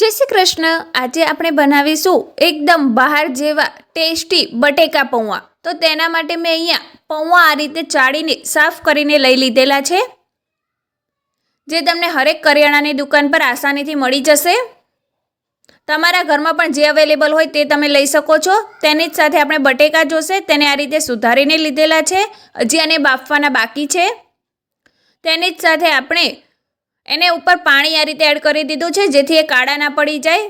જય શ્રી કૃષ્ણ. આજે આપણે બનાવીશું એકદમ બહાર જેવા ટેસ્ટી બટેકા પૌવા. તો તેના માટે મેં અહીંયા પૌવા આ રીતે ચાળીને સાફ કરીને લઈ લીધેલા છે. જે તમને હરેક કરિયાણાની દુકાન પર આસાનીથી મળી જશે. તમારા ઘરમાં પણ જે અવેલેબલ હોય તે તમે લઈ શકો છો. તેની જ સાથે આપણે બટેકા જોશે, તેને આ રીતે સુધારીને લીધેલા છે. હજી આને બાફવાના બાકી છે. તેની જ સાથે આપણે એને ઉપર પાણી આ રીતે એડ કરી દીધું છે, જેથી એ કાળા ના પડી જાય.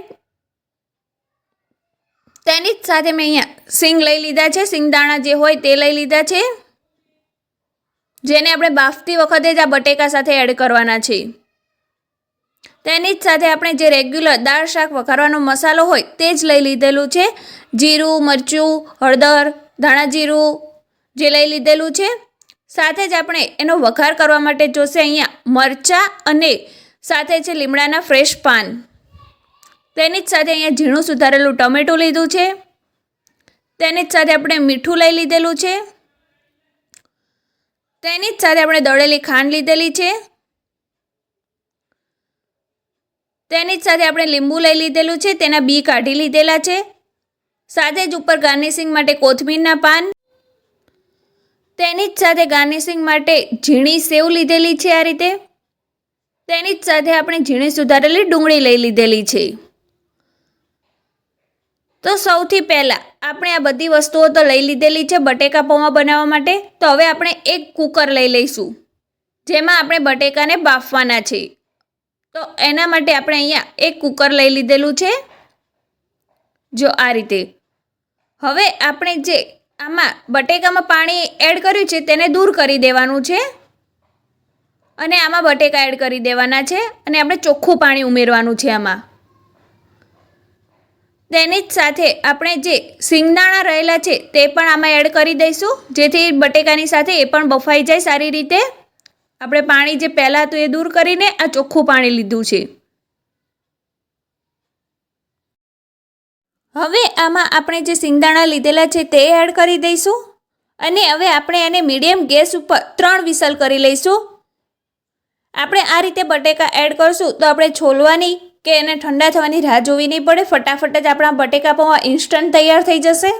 તેની જ સાથે મેં અહીંયા સિંગ લઈ લીધા છે સિંગદાણા જે હોય તે લઈ લીધા છે. જેને આપણે બાફતી વખતે જ આ બટેકા સાથે એડ કરવાના છે તેની જ સાથે આપણે જે રેગ્યુલર દાળ શાક વઘારવાનો મસાલો હોય તે જ લઈ લીધેલું છે. જીરું, મરચું, હળદર, ધાણા જીરું જે લઈ લીધેલું છે. સાથે જ આપણે એનો વઘાર કરવા માટે જોશે અહીંયા મરચાં અને સાથે છે લીમડાના ફ્રેશ પાન. તેની જ સાથે અહીંયા ઝીણું સુધારેલું ટમેટું લીધું છે. તેની જ સાથે આપણે મીઠું લઈ લીધેલું છે. તેની જ સાથે આપણે દળેલી ખાંડ લીધેલી છે. તેની જ સાથે આપણે લીંબુ લઈ લીધેલું છે. તેના બી કાઢી લીધેલા છે. સાથે જ ઉપર ગાર્નિશિંગ માટે કોથમીરના પાન. તેની જ સાથે ગાર્નિશિંગ માટે ઝીણી સેવ લીધેલી છે આ રીતે? તેની જ સાથે આપણે ઝીણી સુધારેલી ડુંગળી લઈ લીધેલી છે. તો સૌથી પહેલાં આપણે આ બધી વસ્તુઓ તો લઈ લીધેલી છે બટેકા પૌવા બનાવવા માટે. તો હવે આપણે એક કુકર લઈ લઈશું, જેમાં આપણે બટેકાને બાફવાના છે. તો એના માટે આપણે અહીંયા એક કુકર લઈ લીધેલું છે. જો આ રીતે. હવે આપણે જે આમાં બટેકામાં પાણી એડ કર્યું છે, તેને દૂર કરી દેવાનું છે. અને આમાં બટેકા એડ કરી દેવાના છે અને આપણે ચોખ્ખું પાણી ઉમેરવાનું છે આમાં. તેની જ સાથે આપણે જે સિંગદાણા રહેલા છે, તે પણ આમાં એડ કરી દઈશું. જેથી બટેકાની સાથે એ પણ બફાઈ જાય સારી રીતે. આપણે પાણી જે પહેલાં હતું એ દૂર કરીને આ ચોખ્ખું પાણી લીધું છે. હવે આમાં આપણે જે સિંગદાણા લીધેલા છે તે એડ કરી દઈશું. અને હવે આપણે એને મીડિયમ ગેસ ઉપર ત્રણ વિસલ કરી લઈશું. આપણે આ રીતે બટેકા એડ કરશું તો આપણે છોલવાની કે એને ઠંડા થવાની રાહ જોવી નહીં પડે. ફટાફટ જ આપણા બટેકા પૌવા ઇન્સ્ટન્ટ તૈયાર થઈ જશે.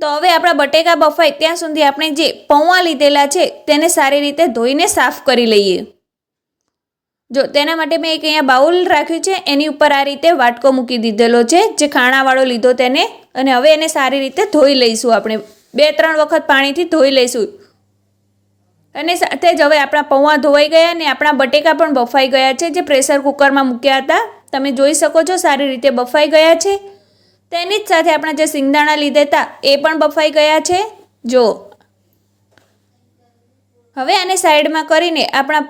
તો હવે આપણા બટેકા બફાય ત્યાં સુધી આપણે જે પૌવા લીધેલા છે તેને સારી રીતે ધોઈને સાફ કરી લઈએ. જો તેના માટે મેં એક અહીંયા બાઉલ રાખ્યું છે, એની ઉપર આ રીતે વાટકો મૂકી દીધેલો છે, જે ખાણાવાળો લીધો તેને, અને હવે એને સારી રીતે ધોઈ લઈશું આપણે. બે, ત્રણ વખત પાણીથી ધોઈ લઈશું. અને સાથે જ હવે આપણા પૌવા ધોવાઈ ગયા અને આપણા બટેકા પણ બફાઈ ગયા છે, જે પ્રેશર કુકરમાં મૂક્યા હતા. તમે જોઈ શકો છો, સારી રીતે બફાઈ ગયા છે. તેની જ સાથે આપણા જે સિંગદાણા લીધા હતા, એ પણ બફાઈ ગયા છે. જો. હવે આને સાઈડમાં કરીને આપણા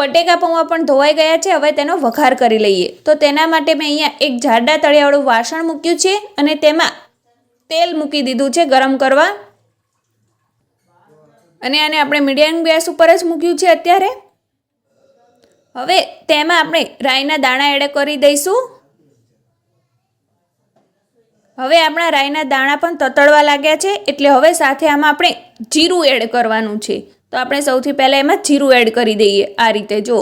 બટેકા પૌવા પણ ધોવાઈ ગયા છે, હવે તેનો વઘાર કરી લઈએ. તો તેના માટે મેં અહીંયા એક જાડા તળિયાવાળું વાસણ મૂક્યું છે અને તેમાં તેલ મૂકી દીધું છે ગરમ કરવા. અને આને આપણે મીડિયમ ગેસ ઉપર જ મૂક્યું છે અત્યારે. હવે તેમાં આપણે રાઈના દાણા એડ કરી દઈશું. હવે આપણા રાઈના દાણા પણ તતડવા લાગ્યા છે, એટલે હવે સાથે આમાં આપણે જીરું એડ કરવાનું છે. તો આપણે સૌથી પહેલાં એમાં જીરું એડ કરી દઈએ આ રીતે, જો.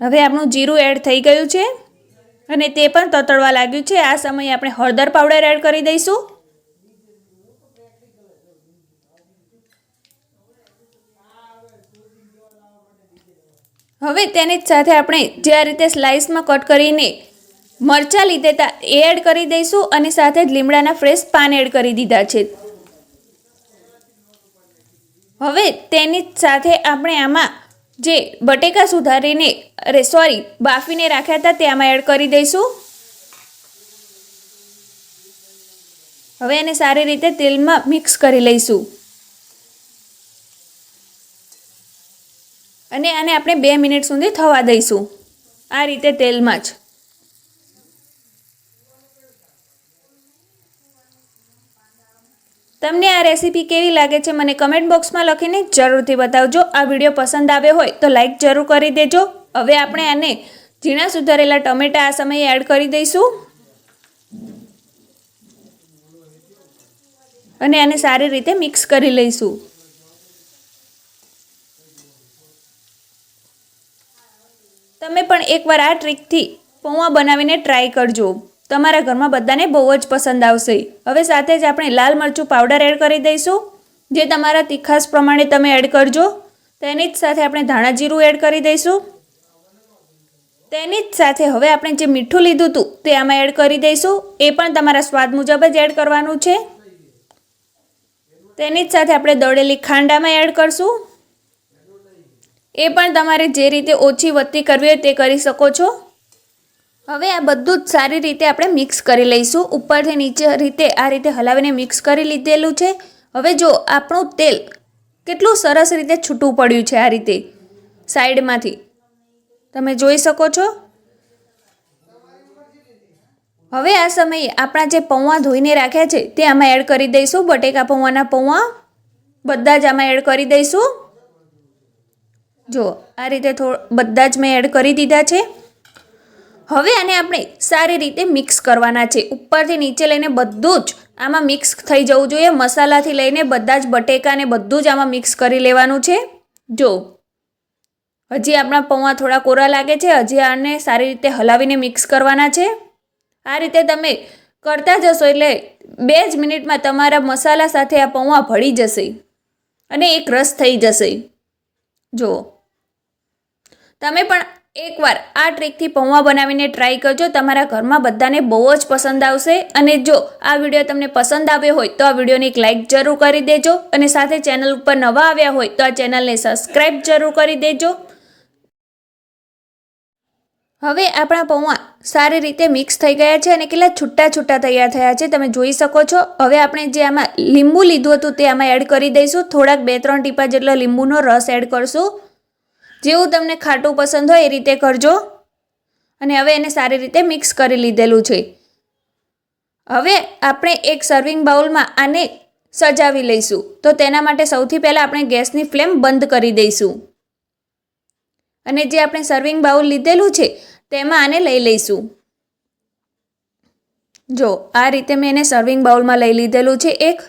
હવે આપણું જીરું એડ થઈ ગયું છે અને તે પણ તતડવા લાગ્યું છે. આ સમયે આપણે હળદર પાવડર એડ કરી દઈશું. હવે તેની જ સાથે આપણે જે આ રીતે સ્લાઇસમાં કટ કરીને મરચાં લીધેતા એ એડ કરી દઈશું અને સાથે જ લીમડાના ફ્રેશ પાન એડ કરી દીધા છે. હવે તેની સાથે આપણે આમાં જે બટેકા સુધારીને, અરે સોરી બાફીને રાખ્યા હતા, તે આમાં એડ કરી દઈશું. હવે એને સારી રીતે તેલમાં મિક્સ કરી લઈશું. અને આને આપણે બે મિનિટ સુધી થવા દઈશું. આ રીતે તેલમાં જ. તમને આ રેસીપી કેવી લાગે છે મને કમેન્ટ બોક્સમાં લખીને જરૂરથી બતાવજો. આ વીડિયો પસંદ આવ્યો હોય તો લાઈક જરૂર કરી દેજો. હવે આપણે આને ઝીણા સુધારેલા ટમેટા આ સમયે એડ કરી દઈશું. અને આને સારી રીતે મિક્સ કરી લઈશું. તમે પણ એકવાર આ ટ્રીકથી પૌવા બનાવીને ટ્રાય કરજો. તમારા ઘરમાં બધાને બહુ જ પસંદ આવશે. હવે સાથે જ આપણે લાલ મરચું પાવડર એડ કરી દઈશું, જે તમારા તીખાસ પ્રમાણે તમે એડ કરજો. તેની જ સાથે આપણે ધાણા જીરું એડ કરી દઈશું. તેની જ સાથે હવે આપણે જે મીઠું લીધું હતું તે આમાં એડ કરી દઈશું. એ પણ તમારા સ્વાદ મુજબ જ એડ કરવાનું છે. તેની જ સાથે આપણે દળેલી ખાંડામાં એડ કરશું. એ પણ તમારે જે રીતે ઓછી વધતી કરવી હોય તે કરી શકો છો. હવે આ બધું જ સારી રીતે આપણે મિક્સ કરી લઈશું. ઉપરથી નીચે રીતે આ રીતે હલાવીને મિક્સ કરી લીધેલું છે. હવે જો આપણું તેલ કેટલું સરસ રીતે છૂટું પડ્યું છે આ રીતે સાઈડમાંથી. તમે જોઈ શકો છો? હવે આ સમયે આપણા જે પૌવા ધોઈને રાખ્યા છે, તે આમાં એડ કરી દઈશું. બટેકા પૌવાના પૌવા બધા જ આમાં એડ કરી દઈશું. જો, આ રીતે થોડ, બધા જ મેં એડ કરી દીધા છે. હવે આને આપણે સારી રીતે મિક્સ કરવાના છે. ઉપરથી નીચે લઈને બધું જ આમાં મિક્સ થઈ જવું જોઈએ. મસાલાથી લઈને બધા જ બટેકાને બધું જ આમાં મિક્સ કરી લેવાનું છે. જો, હજી આપણા પૌવા થોડા કોરા લાગે છે. હજી આને સારી રીતે હલાવીને મિક્સ કરવાના છે. આ રીતે તમે કરતા જશો એટલે બે જ મિનિટમાં તમારા મસાલા સાથે આ પૌવા ભળી જશે અને એક રસ થઈ જશે. જુઓ તમે પણ એકવાર આ ટ્રીકથી પૌવા બનાવીને ટ્રાય કરજો. તમારા ઘરમાં બધાને બહુ જ પસંદ આવશે. અને જો આ વીડિયો તમને પસંદ આવ્યો હોય, તો આ વિડીયોને એક લાઇક જરૂર કરી દેજો. અને સાથે ચેનલ ઉપર નવા આવ્યા હોય, તો આ ચેનલને સબસ્ક્રાઈબ જરૂર કરી દેજો. હવે આપણા પૌવા સારી રીતે મિક્સ થઈ ગયા છે અને કેટલા છૂટા છૂટા તૈયાર થયા છે, તમે જોઈ શકો છો. હવે આપણે જે આમાં લીંબુ લીધું હતું તે આમાં એડ કરી દઈશું. થોડાક બે ત્રણ ટીપા જેટલો લીંબુનો રસ એડ કરશું. જેવું તમને ખાટું પસંદ હોય એ રીતે કરજો. અને હવે એને સારી રીતે મિક્સ કરી લીધેલું છે. હવે આપણે એક સર્વિંગ બાઉલમાં આને સજાવી લઈશું. તો તેના માટે સૌથી પહેલાં આપણે ગેસની ફ્લેમ બંધ કરી દઈશું. અને જે આપણે સર્વિંગ બાઉલ લીધેલું છે, તેમાં આને લઈ લઈશું. જો, આ રીતે મેં એને સર્વિંગ બાઉલમાં લઈ લીધેલું છે એક.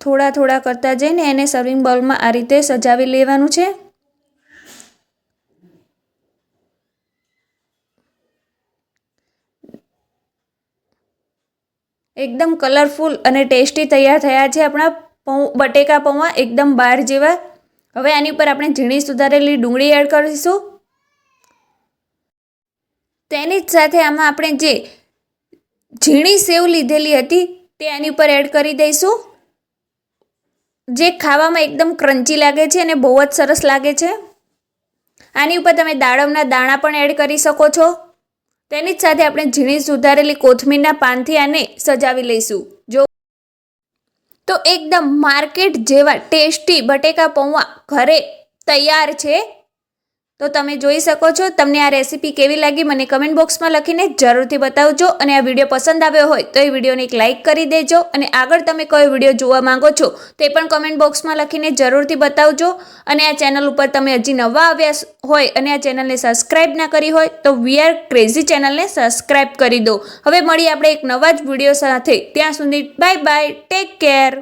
થોડા થોડા કરતા જઈને એને સર્વિંગ બાઉલમાં આ રીતે સજાવી લેવાનું છે. એકદમ કલરફુલ અને ટેસ્ટી તૈયાર થયા છે આપણા પૌ, બટેકા પૌવા એકદમ બાર જેવા. હવે આની ઉપર આપણે ઝીણી સુધારેલી ડુંગળી એડ કરીશું. તેની જ સાથે આમાં આપણે જે ઝીણી સેવ લીધેલી હતી તે આની ઉપર એડ કરી દઈશું. જે ખાવામાં એકદમ ક્રન્ચી લાગે છે અને બહુ જ સરસ લાગે છે. આની ઉપર તમે દાડમના દાણા પણ એડ કરી શકો છો. તેની જ સાથે આપણે ઝીણી સુધારેલી કોથમીરના પાનથી આને સજાવી લઈશું. જો તો એકદમ માર્કેટ જેવા ટેસ્ટી બટેકા પૌવા ઘરે તૈયાર છે. તો તમે જોઈ શકો છો, તમને આ રેસીપી કેવી લાગી મને કમેન્ટ બોક્સમાં લખીને જરૂરથી બતાવજો અને આ વીડિયો પસંદ આવ્યો હોય તો એ વિડીયોને એક લાઇક કરી દેજો અને આગળ તમે કયો વીડિયો જોવા માંગો છો તે પણ કમેન્ટ બોક્સમાં લખીને જરૂરથી બતાવજો અને આ ચેનલ ઉપર તમે હજી નવા આવ્યા હોય અને આ ચેનલને સબસ્ક્રાઇબ ના કરી હોય તો વી આર ક્રેઝી ચેનલને સબસ્ક્રાઇબ કરી દો. હવે મળીએ આપણે એક નવા જ વીડિયો સાથે. ત્યાં સુધી બાય બાય ટેક કેર